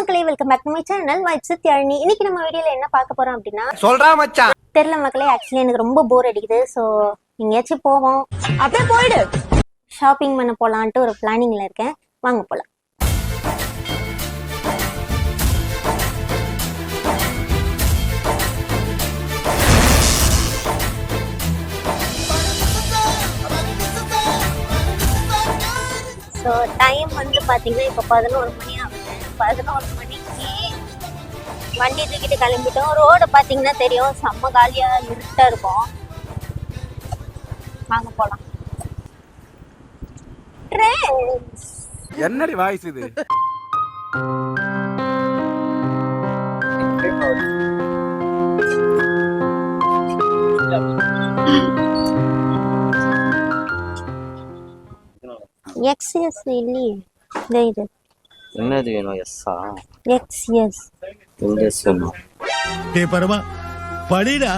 மக்களே welcome back to my channel vibes Thiyazhini இன்னைக்கு நம்ம வீடியோல என்ன பார்க்க போறோம் அப்படின்னா சொல்றா மச்சான். தெரியல மக்களே ஆக்சுவலி எனக்கு ரொம்ப போர் அடிக்குது. ஸோ எங்கேயாச்சும் போவோம். அப்படியே போயிடு. ஷாப்பிங் பண்ண போலான்ட்டு ஒரு பிளானிங்ல இருக்கேன். வாங்க போலாம். ஸோ டைம் வந்து பார்த்தீங்கன்னா இப்போ பதினோரு மணி பதினோரு மணிக்கு வண்டி தூக்கிட்டு கிளம்பிட்டோம். ரோடு பார்த்தீங்கன்னா தெரியும். செம்ம காலியாக இருட்டாக இருக்கும். வாங்க போகலாம் என்னடி வாய்ஸ் இது? எக்ஸ்எஸ் இல்லையே. இதோ இது. என்னது வேணும் எஸ்ஸா எக்ஸ்எஸ் எங்க சொன்னோம் டேய் பரமா படிடா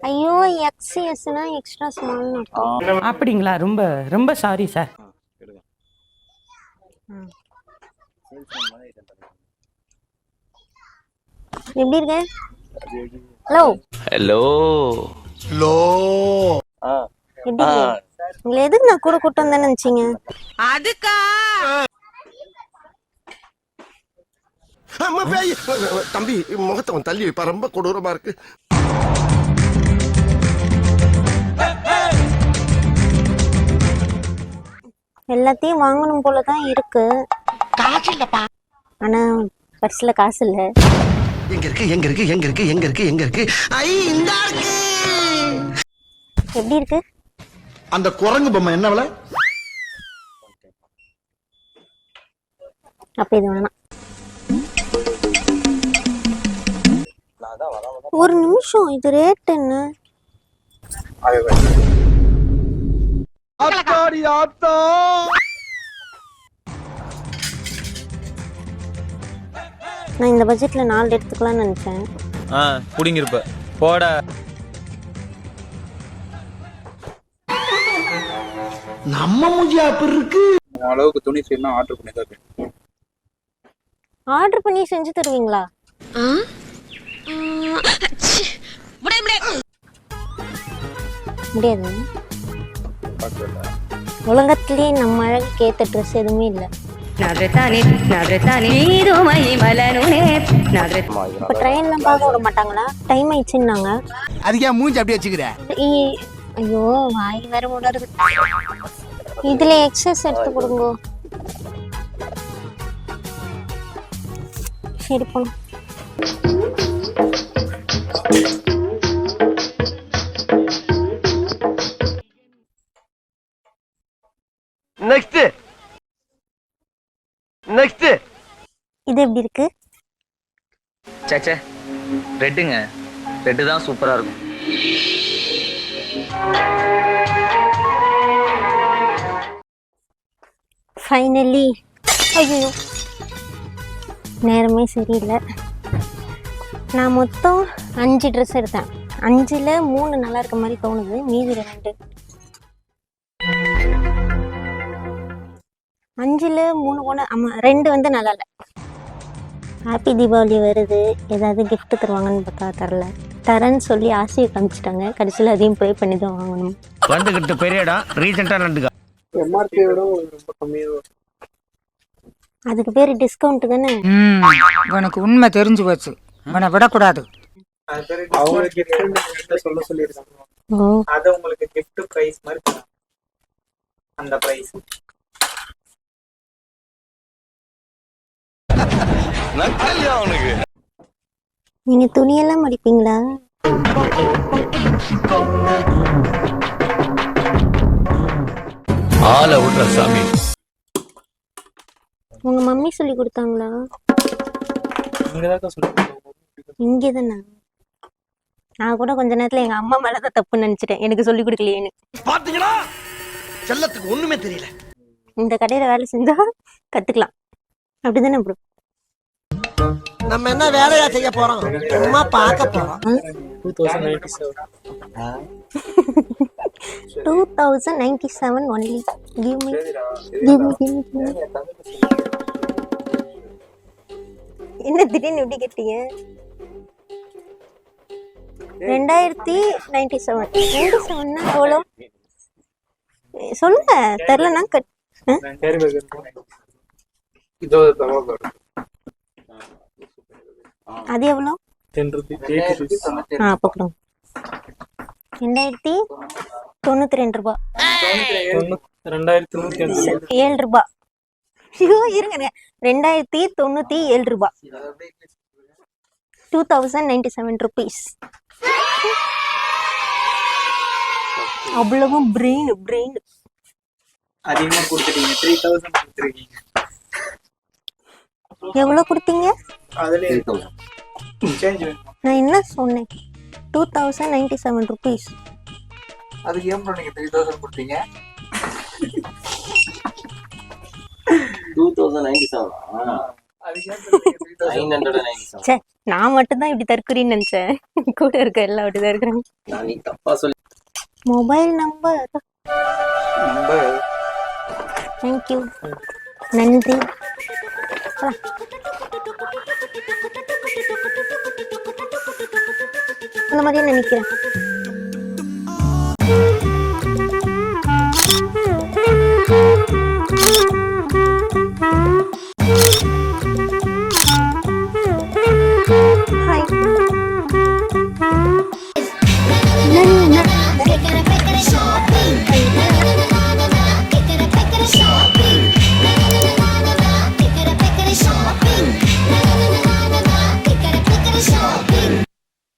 ஐயோ எக்ஸ்எஸ்னா எக்ஸ்ட்ரா ஸ்மால்னு அர்த்தம் அப்படிங்களா ரொம்ப ரொம்ப சாரி சார் எப்படி இருக்கு ஹலோ ஹலோ லோ ஆ எப்படி எதுக்கு நான் கூட கூட்டம் வந்தேன்னு நினைச்சீங்க அம்மா தம்பி முகத்தை அவன் தள்ளி வைப்பா. ரொம்ப கொடூரமா இருக்கு. எல்லாத்தையும் வாங்கணும் போல தான் இருக்கு ஆனா பர்ஸ்ல காசு இல்ல. எங்க இருக்கு எங்க இருக்கு எங்க இருக்கு எங்க இருக்கு எங்க இருக்கு? ஐ இந்த இருக்கு. எப்படி இருக்கு? அந்த குரங்கு பொம்மை என்ன விலை? அப்ப இது வேணாம். ஒரு நிமிஷம் இது ரேட் என்ன? ஆத்தாடி ஆத்தா. நான் இந்த பட்ஜெட்ல நாலு எடுத்துக்கலாம்னு நினைச்சேன். ஆ புடிங்கிருப்ப. போட. நம்ம மூஞ்சியா அப்படி இருக்கு. அளவுக்கு துணி செய்யணும் ஆர்டர் பண்ணி தான் ஆர்டர் பண்ணி செஞ்சு தருவீங்களா? முடியாது. உலகத்திலேயே நம்ம அழகுக்கு ஏத்த ட்ரெஸ் எதுவுமே இல்லை. இப்போ ட்ரெயின்லாம் பார்க்க விட மாட்டாங்களா? டைம் ஆயிடுச்சுன்னாங்க. அதுக்கே மூஞ்சி அப்படியே வச்சுக்கிற? இ- ஐயோ வாய் வேற உணருது இதுல எக்ஸஸ் எடுத்து கொடுங்க. சரி நெக்ஸ்ட் இது எப்படி இருக்கு? சேச்சே ரெட்டுங்க ரெட்டு தான் சூப்பரா இருக்கும். ஃபைனலி ஐயோ நேரமே சரியில்லை. நான் மொத்தம் அஞ்சு ட்ரெஸ் எடுத்தேன். அஞ்சில் மூணு நல்லா இருக்க மாதிரி தோணுது. மீதி ரெண்டு. அஞ்சில் மூணு போன ஆமாம் ரெண்டு வந்து நல்லா இல்லை. ஹாப்பி தீபாவளி வருது. ஏதாவது gift தருவாங்கன்னு பார்த்தா தரல. தரேன்னு சொல்லி ஆசையை காமிச்சிட்டாங்க. கடைசியில் அதையும் ப்ரே பண்ணி தான் வாங்கணும். வந்துகிட்டு பெரிய இடம் ரீசெண்டா ரெண்டு அதுக்கு பேர் டிஸ்கவுண்ட் தானே? ம் உனக்கு உண்மை தெரிஞ்சு போச்சு. உன்னை விடக்கூடாது. அவங்களுக்கு கிஃப்ட் சொல்ல சொல்லியிருக்காங்க. ஓ. அது உங்களுக்கு gift பிரைஸ் மாதிரி தராங்க. அந்த பிரைஸ் நீங்க துணியெல்லாம் மடிப்பீங்களா? ஆள விடுற சாமி. உங்க மம்மி சொல்லி கொடுத்தாங்களா? தான் இங்கே தானே நான் கூட கொஞ்ச நேரத்துல எங்க அம்மா மேலதான் தப்புன்னு நினைச்சிட்டேன். எனக்கு சொல்லி கொடுக்கலையேன்னு. பாத்தீங்களா? செல்லத்துக்கு ஒண்ணுமே தெரியல. இந்த கடையில வேலை செஞ்சா கத்துக்கலாம். அப்படிதானே ப்ரோ நம்ம என்ன வேலையா செய்ய போறோம்? சும்மா பார்க்க போறோம். Two thousand ninety seven two thousand ninety seven only give me give me give me என்ன திடீர்னு எப்படி கேட்டீங்க? ரெண்டாயிரத்தி நைன்டி செவன் நைன்டி செவன்னா எவ்வளோ? சொல்லுங்க தெரிலனா கட் ஆ? கேரி பேக் இருக்கும் இதோ தவா பாரு அது எவ்வளோ? ஆ அப்போ கொடுங்க ரெண்டாயிரத்தி தொண்ணூற்றி ரெண்டு ரூபா. ஏழு ரூபா. ஐயோ இருங்க ரெண்டாயிரத்தி தொண்ணூற்றி ஏழு ரூபா. Two thousand ninety seven rupees. அவ்வளவும் பிரெயின் பிரெயின் அதிகமா கொடுத்துட்டீங்க. த்ரீ தௌசண்ட் கொடுத்துருக்கீங்க. எவ்வளோ கொடுத்தீங்க? அதுல சேஞ்ச் வேணுமா நான் என்ன சொன்னேன்? Two thousand ninety seven rupees அதுக்கு ஏன் ப்ரோ த்ரீ தௌசண்ட் கொடுத்தீங்க. Two thousand ninety seven nine நான் மட்டும்தான் இப்படி தற்கொலைன்னு நினச்சேன். கூட இருக்க எல்லாம் அப்படி தான் இருக்கிறாங்க. நான் நீ தப்பா சொல்லி மொபைல் நம்பர் நம்ம தேங்க்யூ நன்றி. போலாம். அந்த மாதிரியே நினைக்கிறேன்